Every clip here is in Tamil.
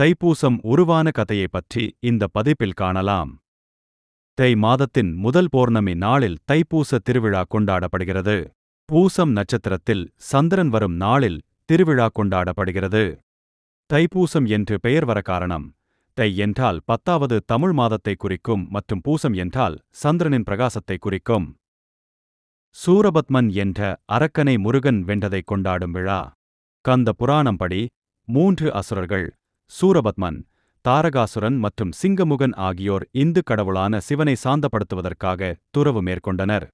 தைப்பூசம் உருவான கதையைப் பற்றி இந்த பதிப்பில் காணலாம். தை மாதத்தின் முதல் பௌர்ணமி நாளில் தைப்பூச திருவிழா கொண்டாடப்படுகிறது. பூசம் நட்சத்திரத்தில் சந்திரன் வரும் நாளில் திருவிழா கொண்டாடப்படுகிறது. தைப்பூசம் என்று பெயர் வர காரணம் தை என்றால் பத்தாவது தமிழ் மாதத்தை குறிக்கும் மற்றும் பூசம் என்றால் சந்திரனின் பிரகாசத்தை குறிக்கும். சூரபத்மன் என்ற அரக்கனை முருகன் வென்றதைக் கொண்டாடும் விழா. கந்த புராணம்படி மூன்று அசுரர்கள் சூரபத்மன் தாரகாசுரன் மற்றும் சிங்கமுகன் ஆகியோர் இந்து கடவுளான சிவனை சாந்தப்படுத்துவதற்காக துறவு மேற்கொண்டனர்.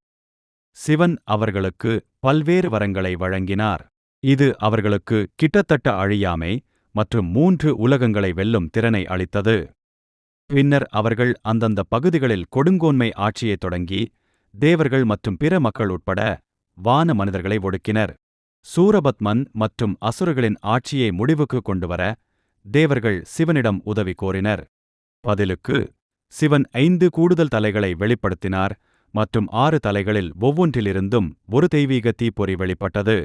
சிவன் அவர்களுக்கு பல்வேறு வரங்களை வழங்கினார். இது அவர்களுக்கு கிட்டத்தட்ட அழியாமை மற்றும் மூன்று உலகங்களை வெல்லும் திறனை அளித்தது. பின்னர் அவர்கள் அந்தந்த பகுதிகளில் கொடுங்கோன்மை ஆட்சியைத் தொடங்கி தேவர்கள் மற்றும் பிற மக்கள் உட்பட வான மனிதர்களை ஒடுக்கினர். சூரபத்மன் மற்றும் அசுரர்களின் ஆட்சியை முடிவுக்கு கொண்டுவர தேவர்கள் சிவனிடம் உதவி கோரினர். பதிலுக்கு சிவன் ஐந்து கூடுதல் தலைகளை வெளிப்படுத்தினார் மற்றும் ஆறு தலைகளில் ஒவ்வொன்றிலிருந்தும் ஒரு தெய்வீக தீப்பொறி வெளிப்பட்டது.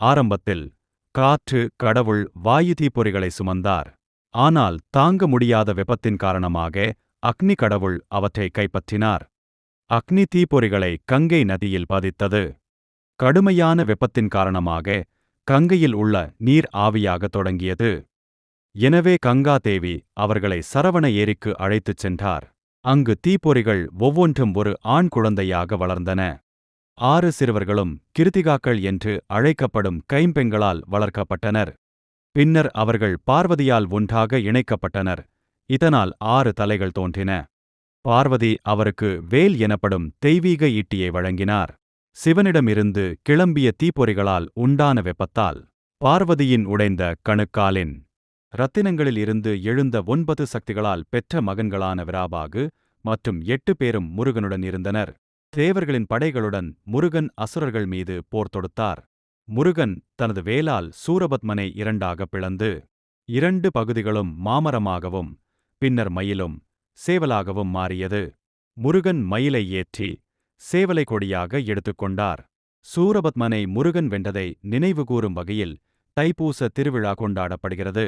ஆரம்பத்தில் காற்று கடவுள் வாயு தீப்பொறிகளை சுமந்தார். ஆனால் தாங்க முடியாத வெப்பத்தின் காரணமாக அக்னி கடவுள் அவற்றை கைப்பற்றினார். அக்னி தீப்பொறிகளை கங்கை நதியில் பதித்தது. கடுமையான வெப்பத்தின் காரணமாக கங்கையில் உள்ள நீர் ஆவியாகத் தொடங்கியது. எனவே கங்காதேவி அவர்களை சரவண ஏரிக்கு அழைத்துச் சென்றார். அங்கு தீப்பொறிகள் ஒவ்வொன்றும் ஒரு ஆண் குழந்தையாக வளர்ந்தன. ஆறு சிறுவர்களும் கிருத்திகாக்கள் என்று அழைக்கப்படும் கைம்பெண்களால் வளர்க்கப்பட்டனர். பின்னர் அவர்கள் பார்வதியால் ஒன்றாக இணைக்கப்பட்டனர். இதனால் ஆறு தலைகள் தோன்றின. பார்வதி அவருக்கு வேல் எனப்படும் தெய்வீக ஈட்டியை வழங்கினார். சிவனிடமிருந்து கிளம்பிய தீப்பொறிகளால் உண்டான வெப்பத்தால் பார்வதியின் உடைந்த கணுக்காலின் ரத்தினங்களில் இருந்து எழுந்த ஒன்பது சக்திகளால் பெற்ற மகன்களான விராபாகு மற்றும் எட்டு பேரும் முருகனுடன் இருந்தனர். தேவர்களின் படைகளுடன் முருகன் அசுரர்கள் மீது போர் தொடுத்தார். முருகன் தனது வேலால் சூரபத்மனை இரண்டாக பிளந்து இரண்டு பகுதிகளும் மாமரமாகவும் பின்னர் மயிலும் சேவலாகவும் மாறியது. முருகன் மயிலை ஏற்றி சேவலை கொடியாக எடுத்துக்கொண்டார் சூரபத்மனை முருகன் வென்றதை நினைவுகூரும் வகையில் தைப்பூச திருவிழா கொண்டாடப்படுகிறது.